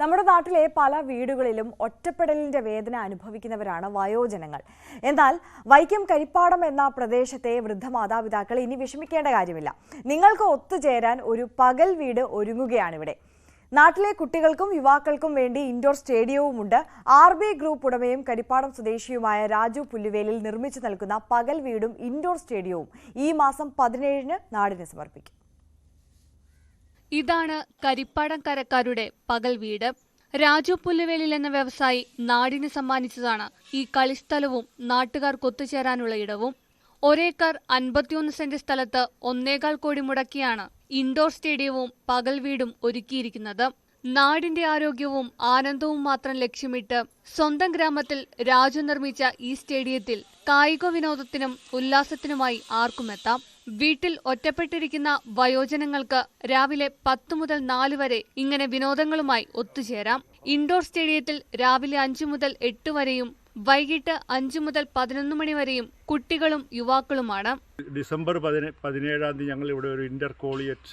നമ്മുടെ നാട്ടിലെ പല വീടുകളിലും ഒറ്റപ്പെടലിന്റെ വേദന അനുഭവിക്കുന്നവരാണ് വയോജനങ്ങൾ. എന്നാൽ വൈക്കം കരിപ്പാടം എന്ന പ്രദേശത്തെ വൃദ്ധ മാതാപിതാക്കൾ ഇനി വിഷമിക്കേണ്ട കാര്യമില്ല. നിങ്ങൾക്ക് ഒത്തുചേരാൻ ഒരു പകൽ വീട് ഒരുങ്ങുകയാണിവിടെ. നാട്ടിലെ കുട്ടികൾക്കും യുവാക്കൾക്കും വേണ്ടി ഇൻഡോർ സ്റ്റേഡിയവുമുണ്ട്. ആർ ബി ഗ്രൂപ്പ് ഉടമയും കരിപ്പാടം സ്വദേശിയുമായ രാജു പുല്ലുവേലിൽ നിർമ്മിച്ചു നൽകുന്ന പകൽ വീടും ഇൻഡോർ സ്റ്റേഡിയവും ഈ മാസം പതിനേഴിന് നാടിന് സമർപ്പിക്കും. ഇതാണ് കരിപ്പാടം കരക്കാരുടെ പകൽ വീട്. രാജു പുല്ലുവേലിൽ എന്ന വ്യവസായി നാടിന് സമ്മാനിച്ചതാണ്. ഈ കളിസ്ഥലവും നാട്ടുകാർക്ക് ഒത്തുചേരാനുള്ള ഇടവും. ഒരേക്കർ അൻപത്തിയൊന്ന് സെന്റ് സ്ഥലത്ത് ഒന്നേകാൽ കോടി മുടക്കിയാണ് ഇൻഡോർ സ്റ്റേഡിയവും പകൽ വീടും ഒരുക്കിയിരിക്കുന്നത്. നാടിന്റെ ആരോഗ്യവും ആനന്ദവും മാത്രം ലക്ഷ്യമിട്ട് സ്വന്തം ഗ്രാമത്തിൽ രാജു നിർമ്മിച്ച ഈ സ്റ്റേഡിയത്തിൽ കായിക വിനോദത്തിനും ഉല്ലാസത്തിനുമായി ആർക്കുമെത്താം വീട്ടിൽ ഒറ്റപ്പെട്ടിരിക്കുന്ന വയോജനങ്ങൾക്ക് രാവിലെ പത്ത് മുതൽ നാല് വരെ ഇങ്ങനെ വിനോദങ്ങളുമായി ഒത്തുചേരാം. ഇൻഡോർ സ്റ്റേഡിയത്തിൽ രാവിലെ അഞ്ചു മുതൽ എട്ട് വരെയും വൈകിട്ട് അഞ്ചു മുതൽ പതിനൊന്ന് മണി വരെയും കുട്ടികളും യുവാക്കളുമാണ്. ഡിസംബർ പതിനേ പതിനേഴാം തീയതി ഞങ്ങൾ ഇവിടെ ഒരു ഇന്റർ കോളിയറ്റ്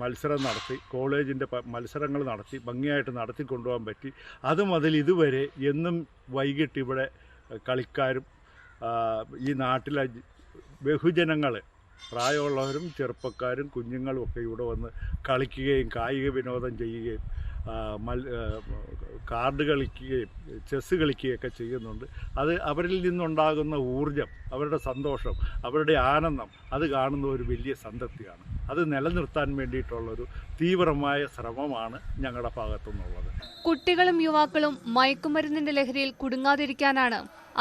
മത്സരം നടത്തി കോളേജിന്റെ മത്സരങ്ങൾ നടത്തി ഭംഗിയായിട്ട് നടത്തി കൊണ്ടുപോകാൻ പറ്റി. അത് മുതൽ ഇതുവരെ എന്നും വൈകിട്ട് ഇവിടെ കളിക്കാരും ഈ നാട്ടിലെ ബഹുജനങ്ങൾ പ്രായമുള്ളവരും ചെറുപ്പക്കാരും കുഞ്ഞുങ്ങളും ഒക്കെ ഇവിടെ വന്ന് കളിക്കുകയും കായിക വിനോദം ചെയ്യുകയും കാർഡ് കളിക്കുകയും ചെസ്സ് കളിക്കുകയൊക്കെ ചെയ്യുന്നുണ്ട്. അത് അവരിൽ നിന്നുണ്ടാകുന്ന ഊർജം അവരുടെ സന്തോഷം അവരുടെ ആനന്ദം അത് കാണുന്ന ഒരു വലിയ സംതൃപ്തിയാണ്. അത് നിലനിർത്താൻ വേണ്ടിയിട്ടുള്ളൊരു തീവ്രമായ ശ്രമമാണ് ഞങ്ങളുടെ ഭാഗത്തുനിന്നുള്ളത് കുട്ടികളും യുവാക്കളും മയക്കുമരുന്നിന്റെ ലഹരിയിൽ കുടുങ്ങാതിരിക്കാനാണ്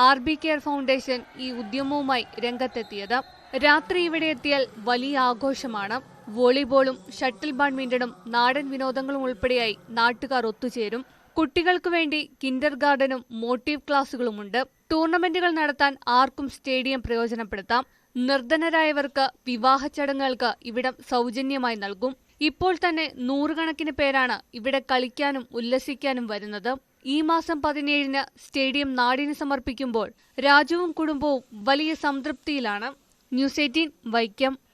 ആർ ബി കെയർ ഫൗണ്ടേഷൻ ഈ ഉദ്യമവുമായി രംഗത്തെത്തിയത്. രാത്രി ഇവിടെ എത്തിയാൽ വലിയ ആഘോഷമാണ്. വോളിബോളും ഷട്ടിൽ ബാഡ്മിന്റണും നാടൻ വിനോദങ്ങളും ഉൾപ്പെടെയായി നാട്ടുകാർ ഒത്തുചേരും. കുട്ടികൾക്ക് വേണ്ടി കിൻഡർ ഗാർഡനും മോട്ടീവ് ക്ലാസുകളുമുണ്ട് ടൂർണമെന്റുകൾ നടത്താൻ ആർക്കും സ്റ്റേഡിയം പ്രയോജനപ്പെടുത്താം. നിർധനരായവർക്ക് വിവാഹ ചടങ്ങുകൾക്ക് ഇവിടം സൗജന്യമായി നൽകും. ഇപ്പോൾ തന്നെ നൂറുകണക്കിന് പേരാണ് ഇവിടെ കളിക്കാനും ഉല്ലസിക്കാനും വരുന്നത്. ഈ മാസം പതിനേഴിന് സ്റ്റേഡിയം നാടിന് സമർപ്പിക്കുമ്പോൾ രാജുവും കുടുംബവും വലിയ സംതൃപ്തിയിലാണ്. News eighteen Vaikom.